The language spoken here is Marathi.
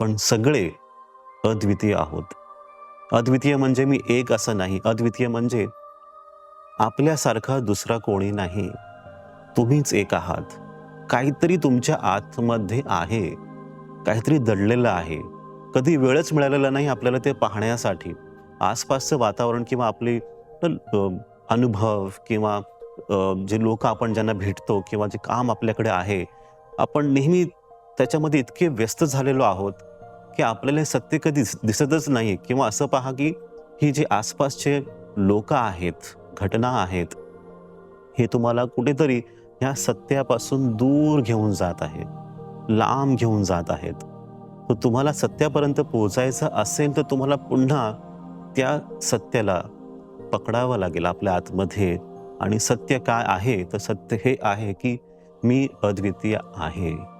आपण सगळे अद्वितीय आहोत. अद्वितीय म्हणजे मी एक असं नाही. अद्वितीय म्हणजे आपल्यासारखा दुसरा कोणी नाही. तुम्हीच एक आहात. काहीतरी तुमच्या आतमध्ये आहे. काहीतरी दडलेलं आहे. कधी वेळच मिळालेला नाही आपल्याला ते पाहण्यासाठी. आसपासचं वातावरण किंवा आपली अनुभव किंवा जे लोक आपण ज्यांना भेटतो किंवा जे काम आपल्याकडे आहे आपण नेहमी त्याच्यामध्ये इतके व्यस्त झालेलो आहोत. की आपल्याला हे सत्य कधी दिसतच नाही किंवा असं पहा की ही जे आसपासचे लोक आहेत घटना आहेत हे तुम्हाला कुठेतरी ह्या सत्यापासून दूर घेऊन जात आहे लांब घेऊन जात आहेत. तर तुम्हाला सत्यापर्यंत पोहोचायचं असेल तर तुम्हाला पुन्हा त्या सत्याला पकडावं लागेल आपल्या आतमध्ये. आणि सत्य काय आहे? तर सत्य हे आहे की मी अद्वितीय आहे.